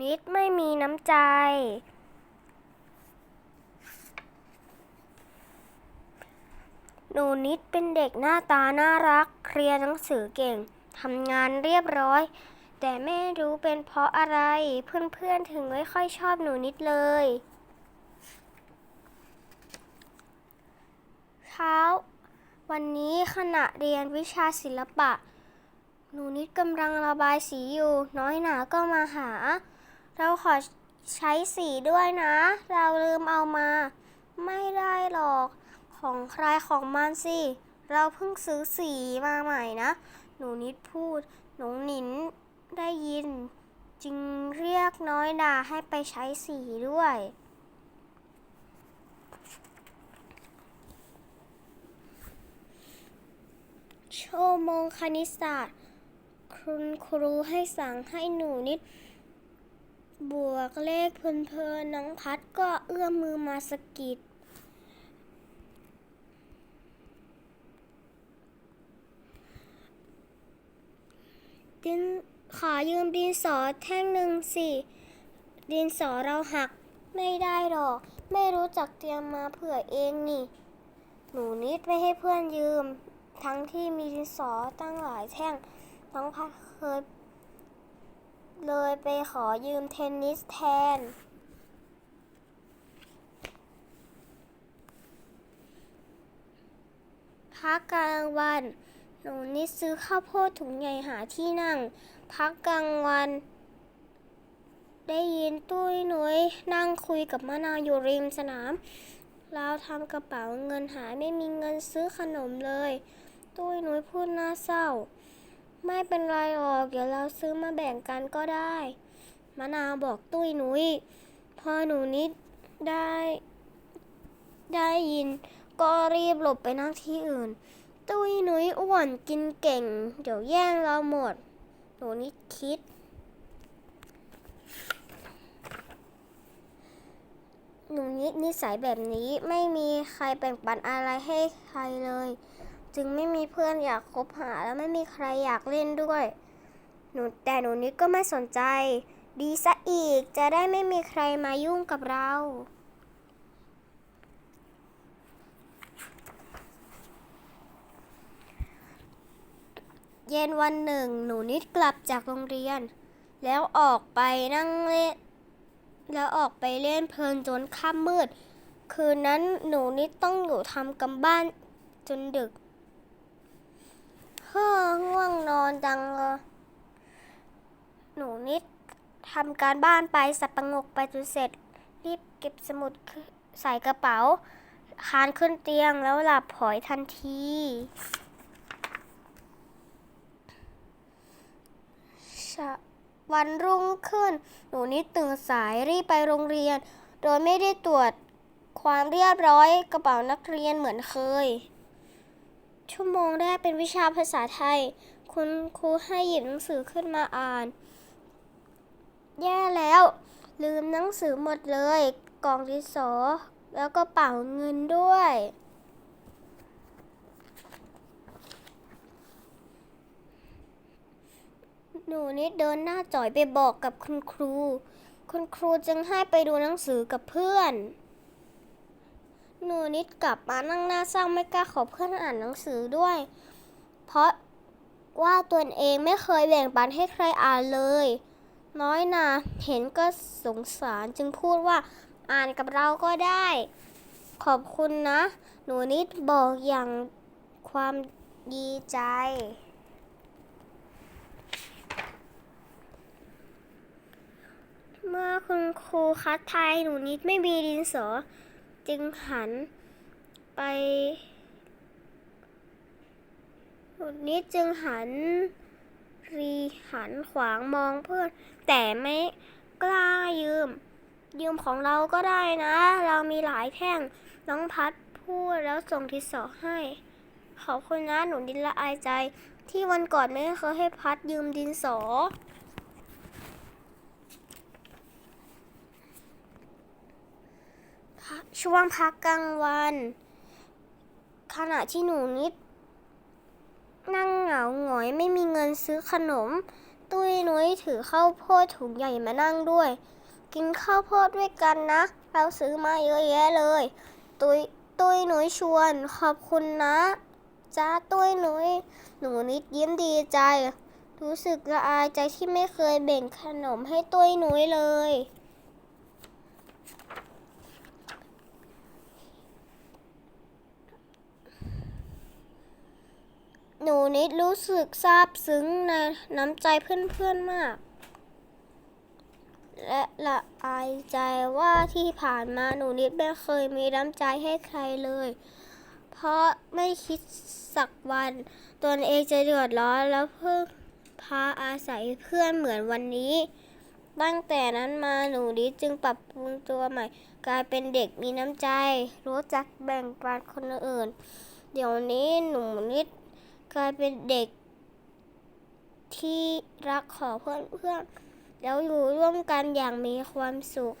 นิดไม่มีน้ำใจ หนูนิดเป็นเด็กหน้าตาน่ารักเรียนหนังสือเก่ง ทำงานเรียบร้อย แต่ไม่รู้เป็นเพราะอะไร เพื่อนๆถึงไม่ค่อยชอบหนูนิดเลย เช้า วันนี้ขณะเรียนวิชาศิลปะหนูนิดกำลังระบายสีอยู่ น้อยหนาก็มาหา เราขอใช้สีด้วยนะ เราลืมเอามา ไม่ได้หรอก ของใครของมันสิ เราเพิ่งซื้อสีมาใหม่นะ หนูนิดพูด หนูหนินได้ยิน จึงเรียกน้อยดาให้ไปใช้สีด้วย ชั่วโมงคณิตศาสตร์ คุณครูให้สั่งให้หนูนิด บวกเลขเพลินๆน้องพัดก็เอื้อมมือมาสะกิด ดินขอยืมดินสอแท่งหนึ่งสิ ดินสอเราหักไม่ได้หรอก ไม่รู้จักเตรียมมาเผื่อเองนี่ หนูนิดไม่ให้เพื่อนยืม ทั้งที่มีดินสอตั้งหลายแท่งน้องพัดเคย เลยไปขอยืมเทนนิสแทน พักกลางวันหนูนิดซื้อข้าวโพดถุงใหญ่หาที่นั่ง พักกลางวัน ได้ยินตุ้ยหนุยนั่งคุยกับมะนาวอยู่ริมสนาม เราทำกระเป๋าเงินหายไม่มีเงินซื้อขนมเลย ตุ้ยหนุยพูดน่าเศร้า ไม่เป็นไรหรอก เดี๋ยวเราซื้อมาแบ่งกันก็ได้ มะนาวบอกตุ้ยหนุยพอหนูนิดได้ ได้ยิน ก็รีบหลบไปนั่งที่อื่น ตุ้ยหนุยอ้วนกินเก่ง เดี๋ยวแย่งเราหมด หนูนิดคิด หนูนิดนิสัยแบบนี้ไม่มีใครแบ่งปันอะไรให้ใครเลย จึงไม่มีเพื่อนอยากคบหาและไม่มีใครอยากเล่นด้วยหนูแต่หนูนิดก็ไม่สนใจ ดีซะอีกจะได้ไม่มีใครมายุ่งกับเรา เย็นวันหนึ่ง หนูนิดกลับจากโรงเรียน แล้วออกไปนั่งเล่นแล้วออกไปเล่นเพลินจนค่ำมืด คืนนั้นหนูนิดต้องอยู่ทำกำบ้านจนดึก เฮ้อง่วงนอนจังเลยหนูนิดทำการบ้านไปสับประงกไปจนเสร็จ รีบเก็บสมุดใส่กระเป๋า คานขึ้นเตียงแล้วหลับผอยทันที วันรุ่งขึ้น หนูนิดตื่นสายรีบไปโรงเรียน โดยไม่ได้ตรวจความเรียบร้อยกระเป๋านักเรียนเหมือนเคย ชั่วโมงแรกเป็นวิชาภาษาไทย คุณครูให้หยิบหนังสือขึ้นมาอ่าน แย่แล้ว ลืมหนังสือหมดเลย กล่องดินสอ แล้วก็เป๋าเงินด้วย หนูนิดเดินหน้าจ่อยไปบอกกับคุณครู คุณครูจึงให้ไปดูหนังสือกับเพื่อน นูนิดกลับมานั่งหน้าเศร้าไม่กล้าขอเพื่อนอ่านหนังสือด้วย เพราะว่าตนเองไม่เคยแบ่งปันให้ใครอ่านเลย น้อยนาเห็นก็สงสารจึงพูดว่าอ่านกับเราก็ได้ ขอบคุณนะ หนูนิดบอกอย่างความดีใจ เมื่อคุณครูคัดทายหนูนิดไม่มีดินสอ จึงหันไปนิดจึงหันรีหันขวางมองเพื่อน แต่ไม่กล้ายืม ยืมของเราก็ได้นะ เรามีหลายแท่ง น้องพัดพูดแล้วส่งทิสอให้ ขอบคุณนะหนูดินละอายใจ ที่วันก่อนไม่เคยให้พัดยืมดินสอ ช่วงพักกลางวัน ขณะที่หนูนิด นั่งเหงาหงอยไม่มีเงินซื้อขนม ตุ้ยนุ้ยถือข้าวโพดถุงใหญ่มานั่งด้วย กินข้าวโพดด้วยกันนะ เราซื้อมาเยอะแยะเลย ตุ้ยตุ้ยนุ้ยชวนขอบคุณนะจ้าตุ้ยนุ้ยหนูนิดยิ้มดีใจ รู้สึกละอายใจที่ไม่เคยแบ่งขนมให้ตุ้ยนุ้ยเลย หนูนิดรู้สึกซาบซึ้งในน้ำใจเพื่อนๆมาก และละอายใจว่าที่ผ่านมาหนูนิดไม่เคยมีน้ำใจให้ใครเลย เพราะไม่คิดสักวันตนเองจะเดือดร้อนแล้วเพิ่งพาอาศัยเพื่อนเหมือนวันนี้ ตั้งแต่นั้นมาหนูนิดจึงปรับปรุงตัวใหม่ กลายเป็นเด็กมีน้ำใจ รู้จักแบ่งปันคนอื่น เดี๋ยวนี้หนูนิด กลายเป็นเด็กที่รักของเพื่อนๆแล้วอยู่ร่วมกันอย่างมีความสุข